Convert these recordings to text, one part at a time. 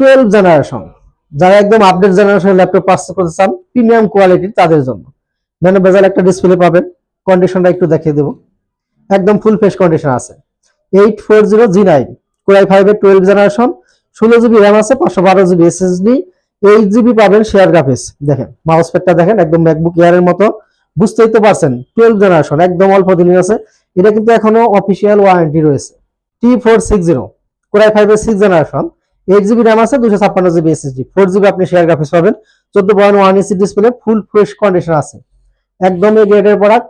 Twelve generation যারা একদম update জেনারেশনের ল্যাপটপ পার্চেস করতে চান প্রিমিয়াম কোয়ালিটির তাদের জন্য। ন্যানো বেজাল একটা ডিসপ্লে পাবেন কন্ডিশনটা একটু দেখিয়ে দেবো। একদম ফুল ফ্রেশ কন্ডিশন আছে। Eight four zero G nine ফাইভের টুয়েলভ জেনারেশন ষোলো জিবি র্যাম আছে, পাঁচশো বারো জিবি এসএসডি এইট জিবি পাবেন শেয়ার গ্রাফিক্স দেখেন মাউস প্যাডটা দেখেন, একদম ম্যাকবুক এয়ারের মতো। বুঝতেই তো পারছেন টুয়েলভ জেনারেশন একদম অল্প দিনই আছে। এটা কিন্তু এখনও অফিসিয়াল ওয়ারেন্টি রয়েছে। T four six zero core i ফাইভের six generation eight GB RAM আছে দুশো ছাপ্পান্ন জিবি এসএসডি ফোর জিবি আপনি শেয়ার গ্রাফিক্স পাবেন, চোদ্দ point one inch display full fresh condition আছে। একদম এই গ্রেডের প্রোডাক্ট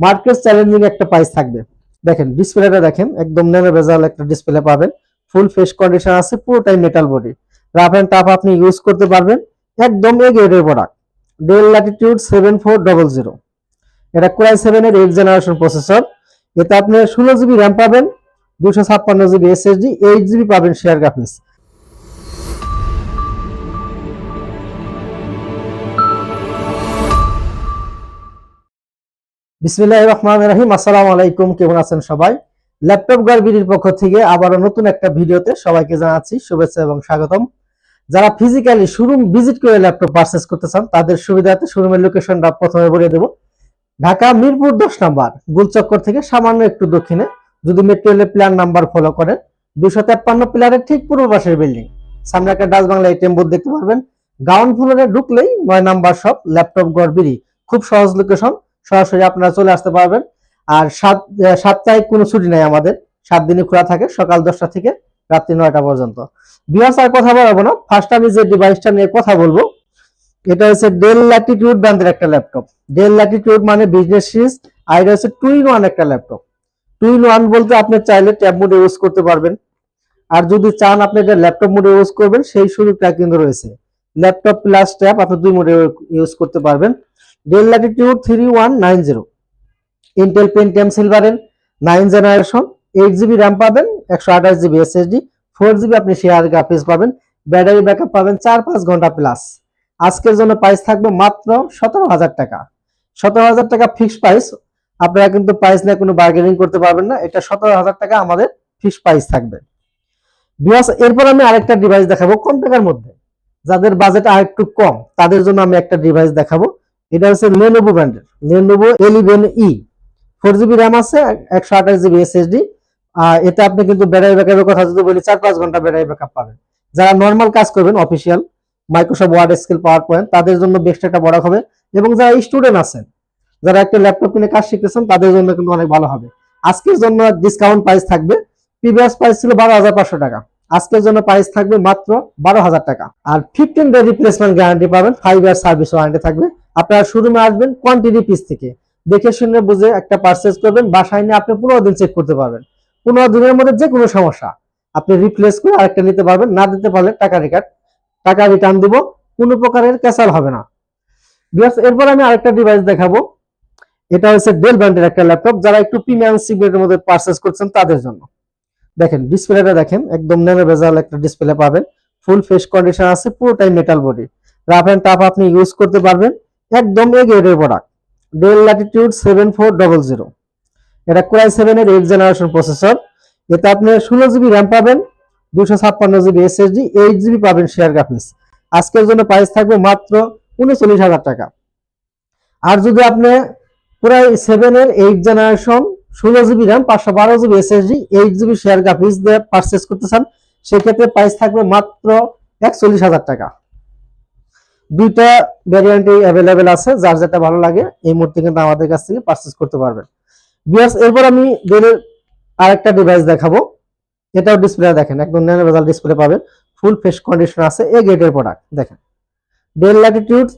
মার্কেট চ্যালেঞ্জিং একটা প্রাইস থাকবে। দেখেন ডিসপ্লেটা দেখেন, একদম ন্যানো বেজাল একটা ডিসপ্লে পাবেন ফুল ফ্রেশ কন্ডিশন আছে, পুরোটাই metal body rough and tough আপনি ইউজ করতে পারবেন, একদম এই গ্রেডের product Dell Latitude seven four double zero এটা কোরাই সেভেনের এইট জেনারেশন প্রসেসর এতে আপনি ষোলো জিবি র্যাম পাবেন দুশো ছাপ্পান্ন জিবি এসএসডি এইট জিবি পাবেন শেয়ার গ্রাফিক্স বিসমিল্লাহ রহমান রহিম। আসসালামু আলাইকুম, কেমন আছেন সবাই? ল্যাপটপ গার্বিডির পক্ষ থেকে আবারও নতুন একটা ভিডিওতে সবাইকে জানাচ্ছি শুভেচ্ছা এবং স্বাগতম। যারা ফিজিক্যালি শোরুম ভিজিট করে ল্যাপটপ পারচেস করতে চান, তাদের সুবিধার্থে শোরুমের লোকেশনটা প্রথমে বলে দেব। ঢাকা মিরপুর দশ নাম্বার, গুলচক্কর থেকে সামান্য একটু দক্ষিণে। যদি মেট্রো রেলের প্ল্যান নাম্বার ফলো করেন দুশো তেপ্পান্ন প্লারের ঠিক পূর্ব পাশের বিল্ডিং সামনে একটা ডাচ বাংলা এটিএম বোর্ড দেখতে পারবেন। গাউন ফ্লোরে ঢুকলেই নয় নাম্বার শপ ল্যাপটপ গড়বিড়ি খুব সহজ লোকেশন সরাসরি আপনারা চলে আসতে পারবেন। আর সাত সাপ্তাহিক কোনো ছুটি নাই আমাদের। সাত দিনই খোলা থাকে, সকাল দশটা থেকে রাত্রি নয়টা পর্যন্ত। বিহার কথা বলব না। ফার্স্ট আমি যে ডিভাইসটা নিয়ে কথা বলব, এটা হচ্ছে ডেল ল্যাটিটিউড ব্র্যান্ডের একটা ল্যাপটপ ডেল ল্যাটিটিউড মানে বিজনেস সিরিজ আর এটা হচ্ছে টু ইন ওয়ান একটা ল্যাপটপ টু ইন ওয়ান বলতে আপনি চাইলে ট্যাব মোডে ইউজ করতে পারবেন। আর যদি চান আপনি এটা ল্যাপটপ মোডে ইউজ করবেন, সেই সুযোগটা কিন্তু রয়েছে। ল্যাপটপ প্লাস ট্যাব আপনি দুই মোডে ইউজ করতে পারবেন। Dell Latitude three one nine zero Intel Pentium সিলভারের nine generation eight GB RAM পাবেন, একশো আঠাশ জিবি এসএসডি ফোর জিবি আপনি শেয়ার গ্রাফিক্স পাবেন ব্যাটারি ব্যাকআপ পাবেন চার পাঁচ ঘণ্টা প্লাস আজকের জন্য প্রাইস থাকবে মাত্র সতেরো হাজার টাকা। সতেরো হাজার টাকা ফিক্সড প্রাইস আপনারা কিন্তু প্রাইস নিয়ে কোনো বার্গেনিং করতে পারবেন না, এটা সতেরো হাজার টাকা আমাদের ফিক্সড প্রাইস থাকবে। বিকজ এরপর আমি আরেকটা ডিভাইস দেখাবো কম টাকার মধ্যে। যাদের বাজেট আর একটু কম, তাদের জন্য আমি একটা ডিভাইস দেখাবো। এটা হচ্ছে লেনোভো ব্র্যান্ডের Lenovo eleven E four GB RAM আছে, একশো আঠাশ জিবি এসএসডি আর এটা আপনি কিন্তু ব্যাটারি ব্যাকআপের কথা যদি বলি, চার পাঁচ ঘণ্টা ব্যাটারি ব্যাকআপ পাবেন। যারা নর্মাল কাজ করবেন অফিসিয়াল মাইক্রোসফট ওয়ার্ড স্কিল পাওয়ার পয়েন্ট তাদের জন্য বেস্ট একটা বড় হবে। এবং যারা স্টুডেন্ট আছেন, যারা একটা ল্যাপটপ কিনে কাজ শিখতেছেন, তাদের জন্য কিন্তু অনেক ভালো হবে। আজকের জন্য ডিসকাউন্ট প্রাইস থাকবে। প্রিভিয়াস প্রাইস ছিল বারো হাজার পাঁচশো টাকা। আজকের জন্য প্রাইস থাকবে মাত্র বারো হাজার টাকা। আর ফিফটিন ডে রিপ্লেসমেন্ট গ্যারান্টি পাবেন ফাইভ ইয়ার সার্ভিস ওয়ারেন্টি থাকবে। আপনারা শোরুমে আসবেন কোয়ান্টিটি পিস থেকে। দেখে শুনে বুঝে একটা পারচেজ করবেন, বাসায় নিয়ে আপনি পনেরো দিন চেক করতে পারবেন। পনেরো দিনের মধ্যে যে কোনো সমস্যা, আপনি রিপ্লেস করে আরেকটা নিতে পারবেন, না দিতে পারলে টাকা রিকার্ড টাকা রিটার্ন দিব, কোনো প্রকারের ক্যাসাল হবে না। এরপর আমি আরেকটা ডিভাইস দেখাবো। এটা হচ্ছে ডেল ব্র্যান্ডের একটা ল্যাপটপ যারা একটু প্রিমিয়াম সিগমেন্টের মধ্যে পারচেজ করছেন তাদের জন্য। দেখেন ডিসপ্লেটা দেখেন, একদম ন্যানো বেজাল একটা ডিসপ্লে পাবেন। ফুল ফেস কন্ডিশন আছে, পুরোটাই metal body rough and tough আপনি ইউজ করতে পারবেন। একদম এ product Dell Latitude seven four double zero এটা কোরাই সেভেন এর এইট জেনারেশন প্রসেসর এতে আপনি ষোলো জিবি র্যাম পাবেন দুশো ছাপ্পান্ন জিবি এসএসডি এইট জিবি পাবেন শেয়ার গ্রাফিক্স আজকের জন্য প্রাইস থাকবে মাত্র উনচল্লিশ হাজার টাকা। আর যদি আপনি পুরাই সেভেন এর এইট জেনারেশন ষোলো জিবি র্যাম পাঁচশো বারো GB SSD eight GB share graphics দিয়ে পারচেস করতে চান, সেক্ষেত্রে প্রাইস থাকবে মাত্র একচল্লিশ হাজার টাকা। দুইটা ভ্যারিয়েন্টই অ্যাভেলেবেল আছে, যার যেটা ভালো লাগে, এই মুহূর্তে কিন্তু আমাদের কাছ থেকে পারচেস করতে পারবেন। বিয়ার্স এরপর আমি ডেলের আরেকটা ডিভাইস দেখাবো। এটাও ডিসপ্লে দেখেন, একদম ন্যানো বেজাল ডিসপ্লে পাবেন। ফুল ফেস কন্ডিশন আছে, এ গেটের প্রোডাক্ট দেখেন। Dell latitude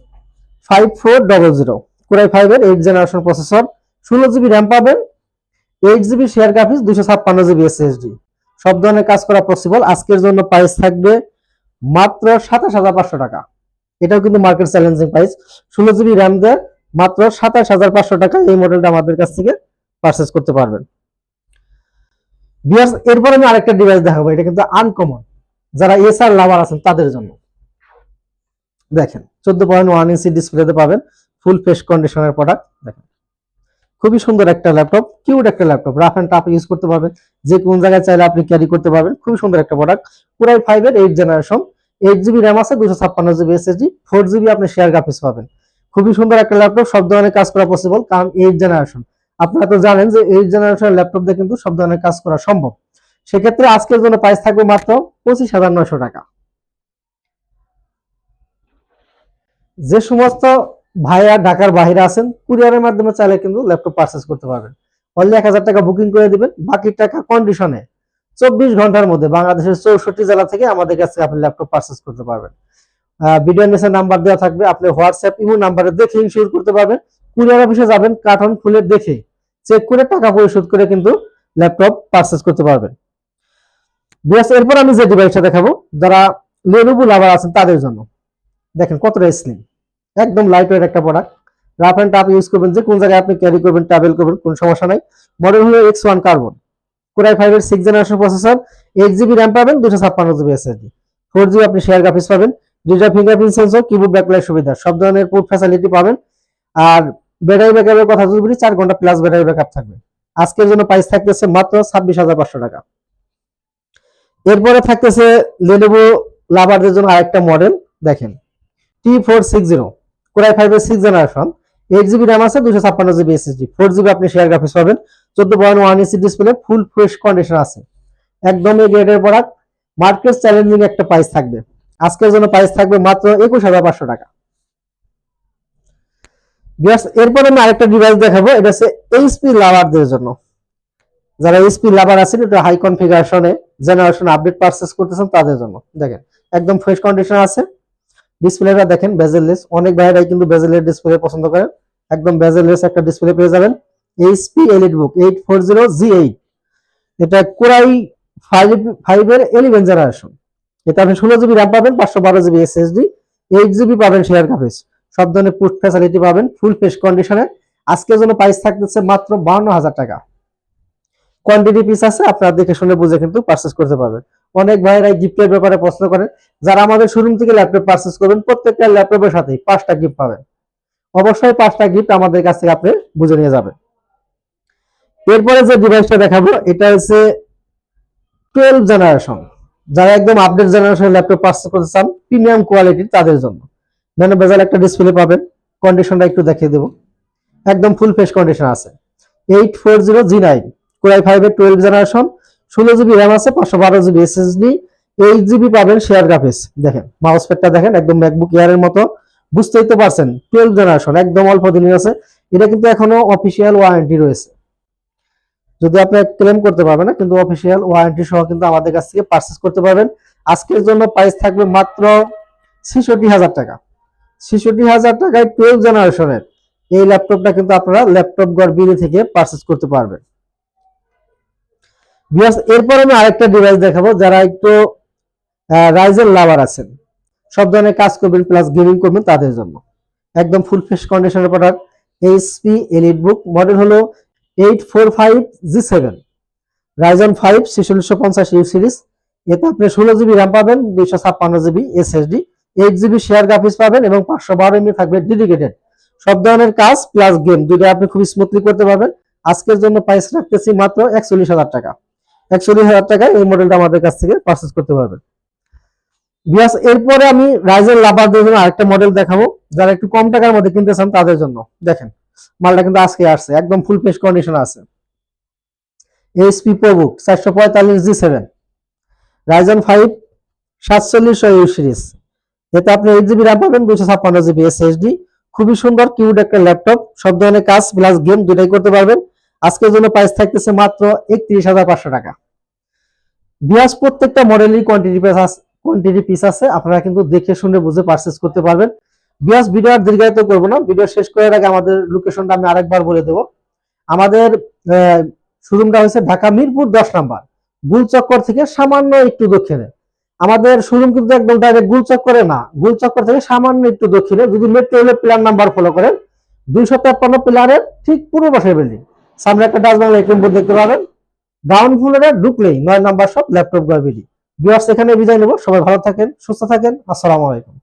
five four double zero core i ফাইভের এইট জেনারেশন প্রসেসর ষোলো জিবি র্যাম পাবেন এইট জিবি শেয়ার গ্রাফিক্স দুশো ছাপ্পান্ন জিবি এসএসডি সব ধরনের কাজ করা পসিবল আজকের জন্য প্রাইস থাকবে মাত্র সাতাশ হাজার পাঁচশো টাকা। এটাও কিন্তু মার্কেট চ্যালেঞ্জিং প্রাইস ষোলো জিবি র্যাম দেয়, মাত্র সাতাশ হাজার পাঁচশো টাকা এই মডেলটা আমাদের কাছ থেকে পারচেস করতে পারবেন। এরপর আমি আরেকটা ডিভাইস দেখাবো, এটা কিন্তু আনকমন যারা এসআর লাভার আছেন, তাদের জন্য। দেখেন, চোদ্দ পয়েন্ট ওয়ান ইঞ্চি ডিসপ্লেতে পাবেন ফুল ফেস কন্ডিশনের প্রোডাক্ট দেখেন, খুবই সুন্দর একটা ল্যাপটপ কিউট একটা laptop rough and tough use করতে পারবেন। যে কোন জায়গায় চাইলে আপনি ক্যারি করতে পারবেন, খুবই সুন্দর একটা প্রোডাক্ট পুরাই ফাইভের eight generation eight GB RAM আছে দুশো ছাপ্পান্ন জিবি এসএসডি ফোর জিবি আপনি শেয়ার গ্রাফিক্স পাবেন। খুবই সুন্দর একটা ল্যাপটপ সব ধরনের কাজ করা পসিবল কারণ এইট জেনারেশন আপনারা তো জানেন যে এইট জেনারেশনের ল্যাপটপ দিয়ে কিন্তু সব ধরনের কাজ করা সম্ভব। সেক্ষেত্রে আজকের জন্য প্রাইস থাকবে মাত্র পঁচিশ হাজার নয়শো টাকা। যে সমস্ত ভাইয়া ঢাকার বাইরে আছেন কুরিয়ারের মাধ্যমে চাইলে কিন্তু ল্যাপটপ পারচেস করতে পারবেন। অনলি এক হাজার টাকা বুকিং করে দিবেন, বাকি টাকা কন্ডিশনে চব্বিশ ঘণ্টার মধ্যে বাংলাদেশের চৌষট্টি জেলা থেকে আমাদের কাছে আপনি ল্যাপটপ পারচেস করতে পারবেন। ভিডিও নাম্বার দেওয়া থাকবে, আপনি হোয়াটসঅ্যাপ ইমো নাম্বারে দেখে ইনশিওর করতে পারবেন। কুরিয়ার অফিসে যাবেন, কার্টন খুলে দেখে চেক করে টাকা পরিশোধ করে কিন্তু ল্যাপটপ পারচেস করতে পারবেন। এরপর আমি যে ডিভাইসটা দেখাবো, যারা লেনোভো লাভার আছেন তাদের জন্য। দেখেন কতটা স্লিম একদম লাইট ওয়েট একটা product rough and tough use করবেন, যে কোন জায়গায় আপনি ক্যারি করবেন ট্রাভেল করবেন, কোন সমস্যা নাই। মডেল হলো X one carbon core i five এর six generation processor eight GB RAM পাবেন দুশো ছাপ্পান্ন জিবি এসএসডি ফোর জিবি আপনি শেয়ার গ্রাফিক্স পাবেন, দুইটা ফিঙ্গারপ্রিন্ট সেন্সর কিবোর্ড ব্যাকলাইট সুবিধা, সব ধরনের পোর্ট ফ্যাসিলিটি পাবেন। আর ব্যাটারি ব্যাকআপের কথা যদি বলি, চার ঘণ্টা প্লাস ব্যাটারি ব্যাকআপ থাকবে। আজকের জন্য প্রাইস থাকতেছে মাত্র ছাব্বিশ হাজার পাঁচশো টাকা। এরপরে থাকতেছে লেনোভো লাভারদের জন্য আরেকটা মডেল দেখেন। T four six zero core i five এর six generation eight GB RAM আছে দুশো ছাপ্পান্ন জিবি এসএসডি ফোর জিবি আপনি শেয়ার গ্রাফিক্স পাবেন চোদ্দ point one inch display full fresh condition আছে। একদম এই গ্রেডের প্রোডাক্ট মার্কেট চ্যালেঞ্জিং একটা প্রাইস থাকবে। আজকের জন্য প্রাইস থাকবে মাত্র একুশ হাজার পাঁচশো টাকা। এরপর আমি আরেকটা ডিভাইস দেখাবো, এটা হচ্ছে এইচপি লাভারদের জন্য। যারা এইচপি লাভার আছেন, একটু হাই কনফিগারেশনে জেনারেশন আপডেট পারচেস করতেছেন, তাদের জন্য। দেখেন, একদম ফ্রেশ কন্ডিশন আছে। ডিসপ্লেটা দেখেন বেজেললেস অনেক ভাইরাই কিন্তু বেজেলের ডিসপ্লে পছন্দ করেন। একদম বেজেললেস একটা ডিসপ্লে পেয়ে যাবেন। HP Elite Book eight four zero G eight এটা কোরাই ফাইভ ফাইভ এর এলিভেন জেনারেশন এটা আপনি ষোলো জিবি র্যাম পাবেন, পাঁচশো বারো জিবি এসএসডি এইট জিবি পাবেন শেয়ার গ্রাফিক্স সব ধরনের ফ্যাসিলিটি পাবেন ফুল ফ্রেশ কন্ডিশনে আজকের জন্য প্রাইস থাকতেছে মাত্র হাজার টাকা। কোয়ান্টিটি পিস আছে, আপনারা দেখে শুনে বুঝে কিন্তু পারচেস করতে পারবেন। অনেক ভাইরাই গিফটের ব্যাপারে পছন্দ করেন। যারা আমাদের শোরুম থেকে ল্যাপটপ পারচেস করবেন, প্রত্যেকটা ল্যাপটপের সাথেই পাঁচটা গিফট পাবেন। অবশ্যই পাঁচটা গিফট আমাদের কাছ থেকে আপনি বুঝে নিয়ে যাবেন। এরপরে যে ডিভাইসটা দেখাবো, এটা হচ্ছে টুয়েলভ জেনারেশন যারা একদম আপডেট জেনারেশনের ল্যাপটপ করতে চান প্রিমিয়াম কোয়ালিটির তাদের জন্য। ন্যানো বেজাল একটা ডিসপ্লে পাবেন কন্ডিশনটা একটু দেখিয়ে দেবো। একদম ফুল ফ্রেশ কন্ডিশন আছে। Eight four zero G nine core i five এর টুয়েলভ জেনারেশন ষোলো জিবি র্যাম আছে, পাঁচশো বারো জিবি এসএসডি এইট জিবি পাবেন শেয়ার গ্রাফিক্স দেখেন মাউস প্যাডটা দেখেন, একদম ম্যাকবুক এয়ারের মতো। বুঝতেই তো পারছেন টুয়েলভ জেনারেশন একদম অল্প দিনের আছে। এটা কিন্তু এখনও অফিসিয়াল ওয়ারেন্টি রয়েছে। যদি আপনি ক্লেম করতে পারবেন না, কিন্তু অফিসিয়াল ওয়ারেন্টি সহ কিন্তু আমাদের কাছ থেকে পারচেস করতে পারবেন। আজকের জন্য প্রাইস থাকবে মাত্র ছেষট্টি হাজার টাকা। ছেষট্টি হাজার টাকায় টুয়েলভ জেনারেশনের এই ল্যাপটপটা কিন্তু আপনারা ল্যাপটপ গড় বিলি থেকে পারচেস করতে পারবেন। এরপর আমি আরেকটা ডিভাইস দেখাবো, যারা একটু রাইজের লাভার আছেন। সব ধরনের কাজ করবেন প্লাস গেমিং করবেন তাদের জন্য। একদম ফুল ফ্রেশ কন্ডিশনের product HP Elite Book model হলো eight four five G seven Ryzen five ছেচল্লিশশো পঞ্চাশ ইউ সিরিজ এতে আপনি ষোলো জিবি র্যাম পাবেন, দুইশো ছাপ্পান্ন GB SSD eight GB share graphics পাবেন এবং পাঁচশো বারো এমবি থাকবে ডেডিকেটেড সব ধরনের কাজ প্লাস গেম দুইটা আপনি খুবই স্মুথলি করতে পারবেন। আজকের জন্য প্রাইস রাখতেছি মাত্র একচল্লিশ হাজার টাকা। একচল্লিশ হাজার টাকায় এই মডেলটা আমাদের কাছ থেকে পারচেস করতে পারবেন। বিয়াস এরপরে আমি রাইজের লাভারদের জন্য আরেকটা মডেল দেখাবো। যারা একটু কম টাকার মধ্যে কিনতে চান তাদের জন্য। দেখেন মালটা কিন্তু আজকে আসছে, একদম ফুল ফ্রেশ কন্ডিশন আছে। এইচপি প্রবুক চারশো পঁয়তাল্লিশ জি সেভেন রাইজন ফাইভ সাতচল্লিশ ইউ সিরিজ। এতে আপনি এইট জিবি র্যাম পাবেন দুশো ছাপ্পান্ন জিবি এসএসডি খুবই সুন্দর কিউড একটা ল্যাপটপ, সব ধরনের কাজ প্লাস গেম দুটাই করতে পারবেন। আজকের জন্য প্রাইস থাকতেছে মাত্র একত্রিশ হাজার পাঁচশো টাকা। বিয়াস প্রত্যেকটা মডেলের কোয়ান্টিটি পিস আছে কোয়ান্টিটি পিস আছে, আপনারা কিন্তু দেখে শুনে বুঝে পারচেস করতে পারবেন। বিয়াস ভিডিও আর দীর্ঘায়িত করব না। ভিডিও শেষ করার আগে আমাদের লোকেশনটা আমি আরেকবার বলে দেবো। আমাদের শোরুমটা হচ্ছে ঢাকা মিরপুর দশ নাম্বার, গুলচক্কর থেকে সামান্য একটু দক্ষিণে। আমাদের শোরুম কিন্তু একদম ডাইরেক্ট গুলচক্করে না। গুলচক্কর থেকে সামান্য একটু দক্ষিণে। যদি মেট্রো রেলের প্ল্যান নাম্বার ফলো করেন, দুইশো তেপ্পান্ন প্লারের ঠিক পূর্ব পাশের বিল্ডিং সামনে একটা বাংলা এটিএম বোর্ড দেখতে পাবেন। গ্রাউন্ড ফ্লোরে ঢুকলেই নয় নাম্বার সব ল্যাপটপ গড়বিডি বিয়ার্স এখানে বিদায় নেব। সবাই ভালো থাকেন, সুস্থ থাকেন। আসসালামু আলাইকুম।